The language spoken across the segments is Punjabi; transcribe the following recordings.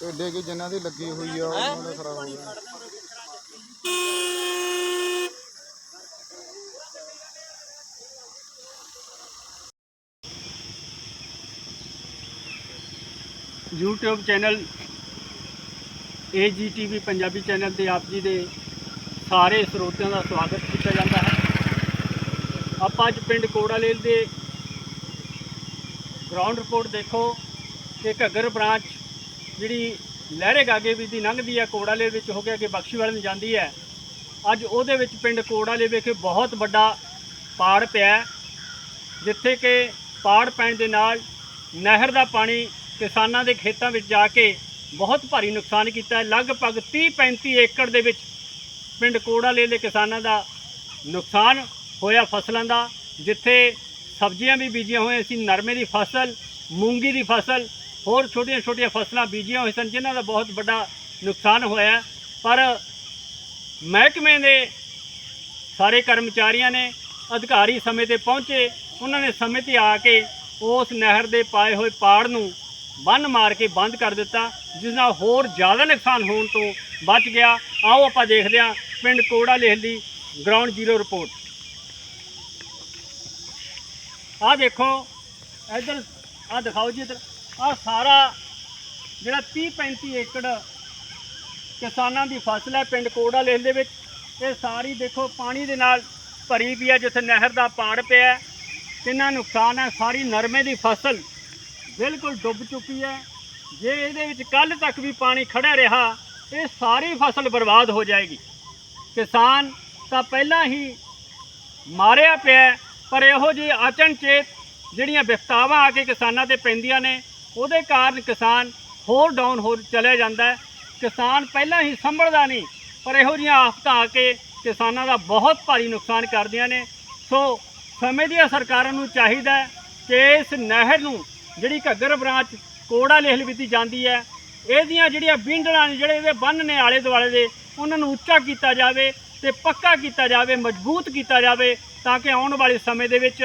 ਢੇਡੇ ਕੀ ਜਿਨ੍ਹਾਂ ਦੀ ਲੱਗੀ ਹੋਈ ਆ ਉਹਨਾਂ ਦਾ ਖਰਾਬ ਹੋ ਗਿਆ YouTube channel AGTV Punjabi channel ਤੇ ਆਪ ਜੀ ਦੇ ਸਾਰੇ ਸਰੋਤਿਆਂ ਦਾ ਸਵਾਗਤ ਕੀਤਾ ਜਾਂਦਾ ਹੈ। ਆਪਾਂ ਅੱਜ ਪਿੰਡ ਕੋੜਾਲੇਲ ਦੇ ਗਰਾਊਂਡ ਰਿਪੋਰਟ ਦੇਖੋ ਕਿ ਘੱਗਰ ਬ੍ਰਾਂਚ ਜਿਹੜੀ ਲਹਿਰੇ ਗਾਗੇ ਵਿੱਚ ਦੀ ਲੰਘਦੀ ਹੈ, ਕੋੜਾਲੇ ਵਿੱਚ ਹੋ ਕੇ ਅੱਗੇ ਬਖਸ਼ੀਵਾਲ ਨੂੰ ਜਾਂਦੀ ਹੈ। ਅੱਜ ਉਹਦੇ ਵਿੱਚ ਪਿੰਡ ਕੋੜਾਲੇ ਵਿਖੇ ਬਹੁਤ ਵੱਡਾ ਪਾੜ ਪਿਆ ਜਿੱਥੇ ਕਿ ਪਾੜ ਪੈਣ ਦੇ ਨਾਲ ਨਹਿਰ ਦਾ ਪਾਣੀ ਕਿਸਾਨਾਂ ਦੇ ਖੇਤਾਂ ਵਿੱਚ ਜਾ ਕੇ ਬਹੁਤ ਭਾਰੀ ਨੁਕਸਾਨ ਕੀਤਾ ਹੈ। ਲਗਭਗ 30 35 ਏਕੜ ਦੇ ਵਿੱਚ ਪਿੰਡ ਕੋੜਾਲੇ ਦੇ ਕਿਸਾਨਾਂ ਦਾ ਨੁਕਸਾਨ ਹੋਇਆ ਫਸਲਾਂ ਦਾ, ਜਿੱਥੇ ਸਬਜ਼ੀਆਂ ਵੀ ਬੀਜੀਆਂ ਹੋਈਆਂ ਸੀ, ਨਰਮੇ ਦੀ ਫਸਲ, ਮੂੰਗੀ ਦੀ ਫਸਲ, ਹੋਰ ਛੋਟੀਆਂ ਛੋਟੀਆਂ ਫਸਲਾਂ ਬੀਜੀਆਂ ਹੋਈਆਂ ਸਨ, ਜਿਨ੍ਹਾਂ ਦਾ ਬਹੁਤ ਵੱਡਾ ਨੁਕਸਾਨ ਹੋਇਆ। ਪਰ ਮਹਿਕਮੇ ਦੇ ਸਾਰੇ ਕਰਮਚਾਰੀਆਂ ਨੇ ਅਧਿਕਾਰੀ ਸਮੇਂ ਤੇ ਪਹੁੰਚੇ। ਉਹਨਾਂ ਨੇ ਸਮੇਂ ਤੇ ਆ ਕੇ ਉਸ ਨਹਿਰ ਦੇ ਪਾਏ ਹੋਏ ਪਾੜ ਨੂੰ ਬੰਨ ਮਾਰ ਕੇ ਬੰਦ ਕਰ ਦਿੱਤਾ, ਜਿਸ ਨਾਲ ਹੋਰ ਜ਼ਿਆਦਾ ਨੁਕਸਾਨ ਹੋਣ ਤੋਂ ਬਚ ਗਿਆ। ਆਓ ਆਪਾਂ ਦੇਖਦੇ ਹਾਂ, ਪਿੰਡ ਕੋੜਾ ਲੇਖ ਦੀ ਗਰਾਊਂਡ ਜ਼ੀਰੋ ਰਿਪੋਰਟ ਆਹ ਦੇਖੋ, ਇੱਧਰ ਆਹ ਦਿਖਾਓ ਜੀ ਇੱਧਰ। ਆਹ ਸਾਰਾ ਜਿਹੜਾ 30 35 ਏਕੜ ਕਿਸਾਨਾਂ ਦੀ ਫਸਲ ਹੈ ਪਿੰਡ ਕੋੜਾ ਲੇਖ ਦੇ ਵਿੱਚ। ਇਹ ਸਾਰੀ ਦੇਖੋ, ਪਾਣੀ ਦੇ ਨਾਲ ਭਰੀ ਵੀ ਹੈ, ਜਿੱਥੇ ਨਹਿਰ ਦਾ ਪਾੜ ਪਿਆ ਕਿੰਨਾ ਨੁਕਸਾਨ ਹੈ, ਸਾਰੀ ਨਰਮੇ ਦੀ ਫਸਲ ਬਿਲਕੁਲ ਡੁੱਬ ਚੁੱਕੀ ਹੈ। ਜੇ ਇਹਦੇ ਵਿੱਚ ਕੱਲ ਤੱਕ ਵੀ ਪਾਣੀ ਖੜਾ ਰਿਹਾ, ਇਹ ਸਾਰੀ ਫਸਲ ਬਰਬਾਦ ਹੋ ਜਾਏਗੀ। ਕਿਸਾਨ ਤਾਂ ਪਹਿਲਾਂ ਹੀ ਮਾਰਿਆ ਪਿਆ ਪਰ ਇਹੋ ਜਿਹੀ ਅਚਨਚੇਤ ਜਿਹੜੀਆਂ ਵਿਪਤਾਵਾਂ ਆ ਕੇ ਕਿਸਾਨਾਂ ਤੇ ਪੈਂਦੀਆਂ ਨੇ, ਉਹਦੇ ਕਾਰਨ ਕਿਸਾਨ ਹੋਰ ਡਾਊਨ ਹੋ ਚਲਿਆ ਜਾਂਦਾ ਕਿਸਾਨ ਪਹਿਲਾਂ ਹੀ ਸੰਭਲਦਾ ਨਹੀਂ, ਪਰ ਇਹੋ ਜਿਹੀਆਂ ਆਫਤਾਂ ਆ ਕੇ ਕਿਸਾਨਾਂ ਦਾ ਬਹੁਤ ਭਾਰੀ ਨੁਕਸਾਨ ਕਰਦੀਆਂ ਨੇ। ਸੋ ਸਮੇਂ ਦੀਆਂ ਸਰਕਾਰਾਂ ਨੂੰ ਚਾਹੀਦਾ ਕਿ ਇਸ ਨਹਿਰ ਨੂੰ, ਜਿਹੜੀ ਘੱਗਰ ਬ੍ਰਾਂਚ ਕੋੜਾ ਲੇਹਲ ਵਿੱਚ ਜਾਂਦੀ ਹੈ, ਇਹਦੀਆਂ ਜਿਹੜੀਆਂ ਬਿੰਡਲਾਂ ਨੇ, ਜਿਹੜੇ ਇਹਦੇ ਬੰਨ ਨੇ ਆਲੇ ਦੁਆਲੇ ਦੇ, ਉਹਨਾਂ ਨੂੰ ਉੱਚਾ ਕੀਤਾ ਜਾਵੇ ਤੇ ਪੱਕਾ ਕੀਤਾ ਜਾਵੇ, ਮਜ਼ਬੂਤ ਕੀਤਾ ਜਾਵੇ। ਤਾਂ ਕਿ ਆਉਣ ਵਾਲੇ ਸਮੇਂ ਦੇ ਵਿੱਚ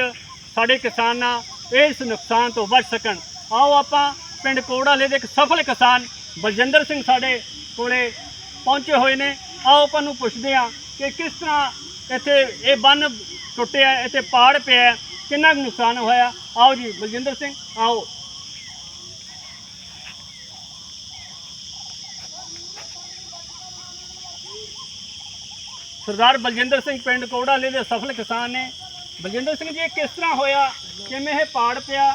ਸਾਡੇ ਕਿਸਾਨਾਂ ਇਸ ਨੁਕਸਾਨ ਤੋਂ ਬਚ ਸਕਣ। ਆਓ ਆਪਾਂ ਪਿੰਡ ਕੋੜਾਲੇ ਦੇ ਇੱਕ ਸਫਲ ਕਿਸਾਨ ਬਲਜਿੰਦਰ ਸਿੰਘ ਸਾਡੇ ਕੋਲੇ ਪਹੁੰਚੇ ਹੋਏ ਨੇ। ਆਓ ਆਪਾਂ ਨੂੰ ਪੁੱਛਦੇ ਹਾਂ ਕਿ ਕਿਸ ਤਰ੍ਹਾਂ ਇੱਥੇ ਇਹ ਬੰਨ ਟੁੱਟਿਆ, ਇੱਥੇ ਪਾੜ ਪਿਆ ਕਿੰਨਾ ਕੁ ਨੁਕਸਾਨ ਹੋਇਆ? ਆਓ ਜੀ ਬਲਜਿੰਦਰ ਸਿੰਘ, ਆਓ। ਸਰਦਾਰ ਬਲਜਿੰਦਰ ਸਿੰਘ ਪਿੰਡ ਕੋੜਾਲੇ ਦੇ ਸਫਲ ਕਿਸਾਨ ਨੇ। ਬਲਜਿੰਦਰ ਸਿੰਘ ਜੀ, ਇਹ ਕਿਸ ਤਰ੍ਹਾਂ ਹੋਇਆ? ਕਿਵੇਂ ਇਹ ਪਾੜ ਪਿਆ?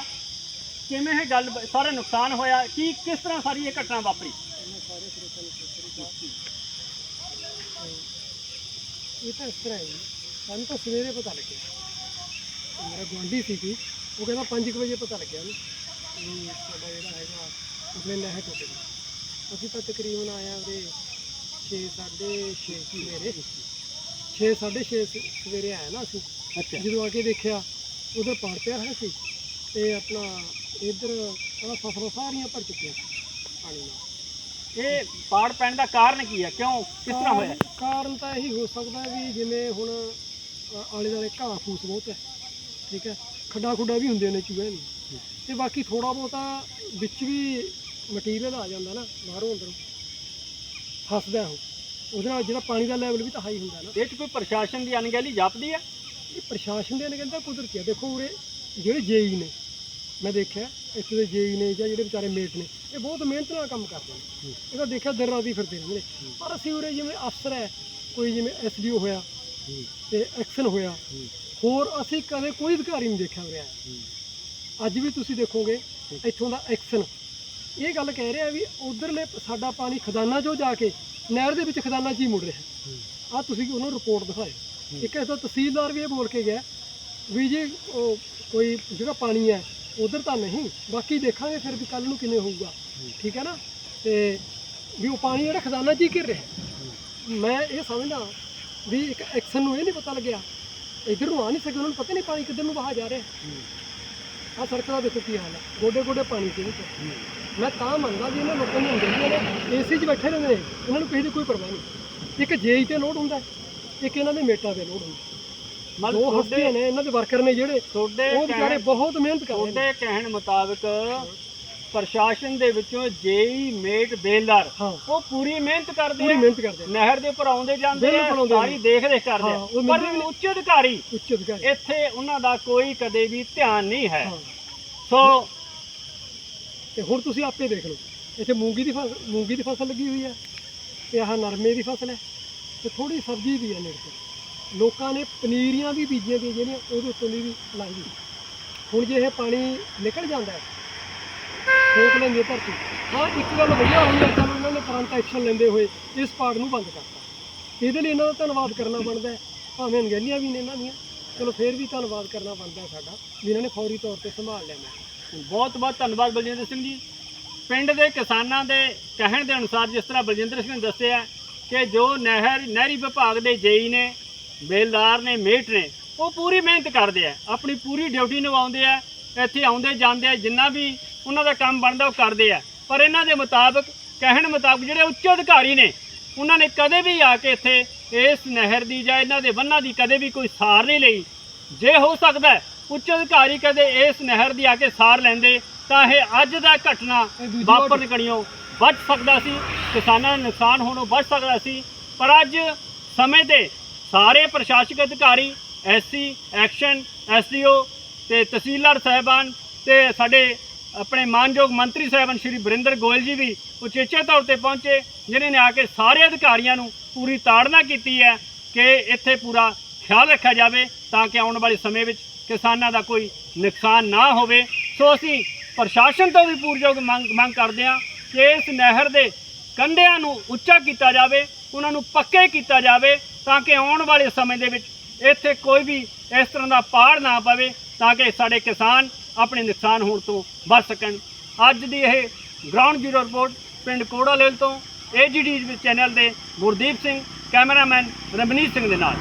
ਕਿਵੇਂ ਇਹ ਗੱਲ ਸਾਰਾ ਨੁਕਸਾਨ ਹੋਇਆ? ਕੀ, ਕਿਸ ਤਰ੍ਹਾਂ ਸਾਰੀ ਇਹ ਘਟਨਾ ਵਾਪਰੀ? ਇਹ ਤਾਂ ਇਸ ਤਰ੍ਹਾਂ ਹੈ ਜੀ। ਸਾਨੂੰ ਤਾਂ ਸਵੇਰੇ ਪਤਾ ਲੱਗਿਆ। ਮੇਰਾ ਗੁਆਂਢੀ ਸੀ ਕੀ ਉਹ ਕਹਿੰਦਾ 5 ਵਜੇ ਪਤਾ ਲੱਗਿਆ ਉਹਨੂੰ ਵੀ ਸਾਡਾ ਜਿਹੜਾ ਹੈਗਾ ਉਸਨੇ ਨਹਿਰ ਟੁੱਟ ਗਈ। ਅਸੀਂ ਤਾਂ ਤਕਰੀਬਨ ਆਇਆ ਉਹਦੇ 6 6:30 ਸਵੇਰੇ 6 6:30 ਸਵੇਰੇ ਆਇਆ ਨਾ ਅਸੀਂ। ਅੱਛਾ। ਜਦੋਂ ਆ ਕੇ ਦੇਖਿਆ ਉਧਰ ਪਾੜ ਪਿਆ ਹੋਇਆ ਸੀ ਤੇ ਆਪਣਾ ਇੱਧਰ ਆਹ ਫਸਲਾਂ ਸਾਰੀਆਂ ਭਰ ਚੁੱਕੀਆਂ। ਪਾਣੀ ਨਾਲ। ਇਹ ਪਾੜ ਪੈਣ ਦਾ ਕਾਰਨ ਕੀ ਹੈ? ਕਿਉਂ? ਕਿਸ ਤਰ੍ਹਾਂ ਹੋਇਆ? ਕਾਰਨ- ਤਾਂ ਇਹੀ ਹੋ ਸਕਦਾ ਵੀ ਜਿਵੇਂ ਹੁਣ ਆਲੇ ਦੁਆਲੇ ਘਾਹ ਫੂਸ ਬਹੁਤ ਹੈ। ਠੀਕ ਹੈ? ਖੱਡਾ ਖੁੱਡਾ ਵੀ ਹੁੰਦੇ ਨੇ ਚੂਹੇ ਨੂੰ ਤੇ ਬਾਕੀ ਥੋੜਾ ਬਹੁਤਾ ਵਿੱਚ ਵੀ ਮਟੀਰੀਅਲ ਆ ਜਾਂਦਾ ਨਾ ਬਾਹਰੋਂ ਅੰਦਰੋਂ। ਫਸਦਾ ਉਹ। ਉਹਦੇ ਨਾਲ ਜਿਹੜਾ ਪਾਣੀ ਦਾ ਲੈਵਲ ਵੀ ਤਾਂ ਹਾਈ ਹੁੰਦਾ ਨਾ। ਇਹ 'ਚ ਕੋਈ ਪ੍ਰਸ਼ਾਸਨ ਦੀ ਅਣਗਹਿਲੀ ਜਾਪਦੀ ਹੈ ਇਹ ਪ੍ਰਸ਼ਾਸਨ ਦੇ ਨੇ ਕਹਿੰਦਾ ਕੁਦਰਤੀ ਆ। ਦੇਖੋ ਉਰੇ ਜਿਹੜੇ ਜੇਈ ਨੇ ਮੈਂ ਦੇਖਿਆ ਇੱਥੇ ਦੇ ਜੇਈ ਨੇ ਜਾਂ ਜਿਹੜੇ ਵਿਚਾਰੇ ਮੇਟ ਨੇ ਇਹ ਬਹੁਤ ਮਿਹਨਤ ਨਾਲ ਕੰਮ ਕਰਦੇ ਨੇ। ਇਹ ਤਾਂ ਦੇਖਿਆ ਦਿਨ ਰਾਤ ਹੀ ਫਿਰਦੇ ਰਹਿੰਦੇ ਨੇ। ਪਰ ਅਸੀਂ ਉਰੇ ਜਿਵੇਂ ਅਫਸਰ ਹੈ ਕੋਈ ਜਿਵੇਂ ਐਸਡੀਓ ਹੋਇਆ ਤੇ ਐਕਸ਼ਨ ਹੋਇਆ ਹੋਰ ਅਸੀਂ ਕਦੇ ਕੋਈ ਅਧਿਕਾਰੀ ਨਹੀਂ ਦੇਖਿਆ ਆਇਆ। ਅੱਜ ਵੀ ਤੁਸੀਂ ਦੇਖੋਗੇ ਇੱਥੋਂ ਦਾ ਐਕਸ਼ਨ ਇਹ ਗੱਲ ਕਹਿ ਰਿਹਾ ਵੀ ਉਧਰਲੇ ਸਾਡਾ ਪਾਣੀ ਖਜ਼ਾਨਾ ਚੋਂ ਜਾ ਕੇ ਨਹਿਰ ਦੇ ਵਿੱਚ ਖਜ਼ਾਨਾ ਹੀ ਮੁੜ ਰਿਹਾ। ਆ ਤੁਸੀਂ ਉਹਨੂੰ ਰਿਪੋਰਟ ਦਿਖਾਓ ਇੱਕ ਐਸਾ ਤਹਿਸੀਲਦਾਰ ਵੀ ਇਹ ਬੋਲ ਕੇ ਗਿਆ ਵੀ ਜੀ ਉਹ ਕੋਈ ਜਿਹੜਾ ਪਾਣੀ ਹੈ ਉਧਰ ਤਾਂ ਨਹੀਂ ਬਾਕੀ ਦੇਖਾਂਗੇ ਫਿਰ ਵੀ ਕੱਲ ਨੂੰ ਕਿਵੇਂ ਹੋਊਗਾ। ਠੀਕ ਹੈ ਨਾ? ਤੇ ਵੀ ਉਹ ਪਾਣੀ ਜਿਹੜਾ ਖਜ਼ਾਨਾ ਹੀ ਘਿਰ ਰਿਹਾ। ਮੈਂ ਇਹ ਸਮਝਦਾ ਵੀ ਇੱਕ ਐਕਸ਼ਨ ਨੂੰ ਇਹ ਨਹੀਂ ਪਤਾ ਲੱਗਿਆ। ਇਧਰ ਨੂੰ ਆ ਨਹੀਂ ਸਕੇ ਉਹਨਾਂ ਨੂੰ ਪਤਾ ਨਹੀਂ ਪਾਣੀ ਕਿੱਧਰ ਨੂੰ ਵਹਾ ਜਾ ਰਿਹਾ। ਆ ਸੜਕ ਦਾ ਦੇਖੋ ਕੀ ਹਾਲ ਹੈ। ਗੋਡੇ ਗੋਡੇ ਪਾਣੀ ਸੀ ਵਿੱਚ। ਮੈਂ ਤਾਂ ਮੰਨਦਾ ਵੀ ਇਹਨਾਂ ਲੋਕਾਂ ਨੂੰ ਹੁੰਦੀਆਂ ਨੇ ਏਸੀ 'ਚ ਬੈਠੇ ਰਹਿੰਦੇ ਨੇ ਇਹਨਾਂ ਨੂੰ ਕਿਸੇ ਦੀ ਕੋਈ ਪਰਵਾਹ ਨਹੀਂ। ਇੱਕ ਜੇਈ ਤੇ ਲੋਡ ਹੁੰਦਾ ਇੱਕ ਇਹਨਾਂ ਦੇ ਮੇਟਾਂ ਤੇ ਲੋਡ ਹੁੰਦਾ ਮਤਲਬ ਹਸਤੀਆਂ ਨੇ ਇਹਨਾਂ ਦੇ ਵਰਕਰ ਨੇ ਜਿਹੜੇ ਤੁਹਾਡੇ ਉਹ ਵਿਚਾਰੇ ਬਹੁਤ ਮਿਹਨਤ ਕਰ ਰਹੇ ਨੇ। ਤੁਹਾਡੇ ਕਹਿਣ ਮੁਤਾਬਕ ਪ੍ਰਸ਼ਾਸਨ ਦੇ ਵਿੱਚੋਂ ਜੇਈ ਮੇਟ ਬੇਲਦਾਰ ਹਾਂ। ਉਹ ਪੂਰੀ ਮਿਹਨਤ ਕਰਦੇ ਪੂਰੀ ਮਿਹਨਤ ਕਰਦੇ ਨਹਿਰ ਦੇ ਉੱਪਰ ਆਉਂਦੇ ਜਾਂਦੇ ਆ ਸਾਰੀ। ਦੇਖ ਰੇਖ ਕਰਦੇ ਆ। ਪਰ ਉੱਚ ਅਧਿਕਾਰੀ ਉੱਚ ਅਧਿਕਾਰੀ। ਇੱਥੇ ਉਹਨਾਂ ਦਾ ਕੋਈ ਕਦੇ ਵੀ ਧਿਆਨ ਨਹੀਂ ਹਾਂ। ਸੋ ਤੇ ਹੁਣ ਤੁਸੀਂ ਆਪੇ ਦੇਖ ਲਓ। ਇੱਥੇ ਮੂੰਗੀ ਦੀ ਫਸਲ ਮੂੰਗੀ ਦੀ ਫਸਲ ਲੱਗੀ ਹੋਈ ਹੈ ਤੇ ਆਹ ਨਰਮੇ ਦੀ ਫਸਲ ਹੈ ਤੇ ਥੋੜੀ ਸਬਜ਼ੀ ਵੀ ਹੈ ਨੇੜੇ ਲੋਕਾਂ ਨੇ ਪਨੀਰੀਆਂ ਵੀ ਬੀਜੀਆਂ ਦੀਆਂ ਜਿਹੜੀਆਂ ਉਹਦੇ ਉੱਤੋਂ ਦੀ ਵੀ ਲਾਈ ਹੁਣ ਜੇ ਇਹ ਪਾਣੀ ਨਿਕਲ ਜਾਂਦਾ ਹੈ ਫੋਕ ਲੈਂਦੇ ਧਰਤੀ। ਹਾਂ, ਇੱਕ ਗੱਲ ਵਧੀਆ ਹੋਈ ਹੈ, ਚਲੋ ਇਹਨਾਂ ਨੇ ਤੁਰੰਤ ਐਕਸ਼ਨ ਲੈਂਦੇ ਹੋਏ ਇਸ ਪਾੜ ਨੂੰ ਬੰਦ ਕਰਤਾ। ਇਹਦੇ ਲਈ ਇਹਨਾਂ ਦਾ ਧੰਨਵਾਦ ਕਰਨਾ ਬਣਦਾ ਭਾਵੇਂ ਅਣਗਹਿਲੀਆਂ ਵੀ ਨੇ ਇਹਨਾਂ ਦੀਆਂ, ਚਲੋ ਫੇਰ ਵੀ ਧੰਨਵਾਦ ਕਰਨਾ ਬਣਦਾ ਸਾਡਾ, ਵੀ ਇਹਨਾਂ ਨੇ ਫੌਰੀ ਤੌਰ ਤੇ ਸੰਭਾਲ ਲਿਆ ਮੈਂ। ਬਹੁਤ ਬਹੁਤ ਧੰਨਵਾਦ ਬਲਜਿੰਦਰ ਸਿੰਘ ਜੀ। ਪਿੰਡ ਦੇ ਕਿਸਾਨਾਂ ਦੇ ਕਹਿਣ ਦੇ ਅਨੁਸਾਰ ਜਿਸ ਤਰ੍ਹਾਂ ਬਲਜਿੰਦਰ ਸਿੰਘ ਨੇ ਦੱਸਿਆ ਕਿ ਜੋ ਨਹਿਰ ਨਹਿਰੀ ਵਿਭਾਗ ਦੇ ਜੇਈ ਨੇ, ਬੇਲਦਾਰ ਨੇ, ਮੇਟ ਨੇ, ਉਹ ਪੂਰੀ ਮਿਹਨਤ ਕਰਦੇ ਆ, ਆਪਣੀ ਪੂਰੀ ਡਿਊਟੀ ਨਿਭਾਉਂਦੇ ਆ, ਇੱਥੇ ਆਉਂਦੇ ਜਾਂਦੇ ਆ, ਜਿੰਨਾ ਵੀ ਉਹਨਾਂ ਦਾ ਕੰਮ ਬਣਦਾ ਉਹ ਕਰਦੇ ਆ। ਪਰ ਇਹਨਾਂ ਦੇ ਮੁਤਾਬਕ, ਕਹਿਣ ਮੁਤਾਬਕ ਜਿਹੜੇ ਉੱਚ ਅਧਿਕਾਰੀ ਨੇ, ਉਹਨਾਂ ਨੇ ਕਦੇ ਵੀ ਆ ਕੇ ਇੱਥੇ ਇਸ ਨਹਿਰ ਦੀ ਜਾਂ ਇਹਨਾਂ ਦੇ ਬੰਨਾਂ ਦੀ ਕਦੇ ਵੀ ਕੋਈ ਸਾਰ ਨਹੀਂ ਲਈ। ਜੇ ਹੋ ਸਕਦਾ ਉੱਚ ਅਧਿਕਾਰੀ ਕਦੇ ਇਸ ਨਹਿਰ ਦੀ ਆ ਕੇ ਸਾਰ ਲੈਂਦੇ ਤਾਂ ਇਹ ਅੱਜ ਦਾ ਘਟਨਾ ਵਾਪਰਨ ਕਣੀਓ ਬਚ ਸਕਦਾ ਸੀ ਕਿਸਾਨਾਂ ਦਾ ਨੁਕਸਾਨ ਹੋਣੋਂ ਬਚ ਸਕਦਾ ਸੀ ਪਰ ਅੱਜ ਸਮੇਂ ਤੇ ਸਾਰੇ ਪ੍ਰਸ਼ਾਸਕ ਅਧਿਕਾਰੀ ਐਸਸੀ ਐਕਸ਼ਨ ਐਸਡੀਓ ਤੇ ਤਹਿਸੀਲਦਾਰ ਸਾਹਿਬਾਨ ਤੇ ਸਾਡੇ ਆਪਣੇ ਮਾਨਯੋਗ ਮੰਤਰੀ ਸਾਹਿਬਾਨ ਸ਼੍ਰੀ ਬਰਿੰਦਰ ਗੋਇਲ ਜੀ ਵੀ ਉਚੇਚੇ ਤੌਰ ਤੇ ਪਹੁੰਚੇ ਜਿਨ੍ਹਾਂ ਨੇ ਆ ਕੇ ਸਾਰੇ ਅਧਿਕਾਰੀਆਂ ਨੂੰ ਪੂਰੀ ਤਾੜਨਾ ਕੀਤੀ ਹੈ ਕਿ ਇੱਥੇ ਪੂਰਾ ਖਿਆਲ ਰੱਖਿਆ ਜਾਵੇ ਤਾਂ ਕਿ ਆਉਣ ਵਾਲੇ ਸਮੇਂ ਵਿੱਚ ਕਿਸਾਨਾਂ ਦਾ ਕੋਈ ਨੁਕਸਾਨ ਨਾ ਹੋਵੇ। ਸੋ ਅਸੀਂ ਪ੍ਰਸ਼ਾਸਨ ਤੋਂ ਵੀ ਪੂਰਜੋਗ ਮੰਗ ਮੰਗ ਕਰਦੇ ਹਾਂ ਕਿ ਇਸ ਨਹਿਰ ਦੇ ਕੰਢਿਆਂ ਨੂੰ ਉੱਚਾ ਕੀਤਾ ਜਾਵੇ, ਉਹਨਾਂ ਨੂੰ ਪੱਕੇ ਕੀਤਾ ਜਾਵੇ, ਤਾਂ ਕਿ ਆਉਣ ਵਾਲੇ ਸਮੇਂ ਦੇ ਵਿੱਚ ਇੱਥੇ ਕੋਈ ਵੀ ਇਸ ਤਰ੍ਹਾਂ ਦਾ ਪਾੜ ਨਾ ਪਵੇ, ਤਾਂ ਕਿ ਸਾਡੇ ਕਿਸਾਨ ਆਪਣੇ ਨੁਕਸਾਨ ਹੋਣ ਤੋਂ ਬਚ ਸਕਣ। ਅੱਜ ਦੀ ਇਹ ਗਰਾਊਂਡ ਜ਼ੀਰੋ ਰਿਪੋਰਟ ਪਿੰਡ ਕੋੜਾ ਲੇਲ ਤੋਂ ਏਜੀਡੀ ਚੈਨਲ ਦੇ ਗੁਰਦੀਪ ਸਿੰਘ, ਕੈਮਰਾਮੈਨ ਰਮਨੀਤ ਸਿੰਘ ਦੇ ਨਾਲ।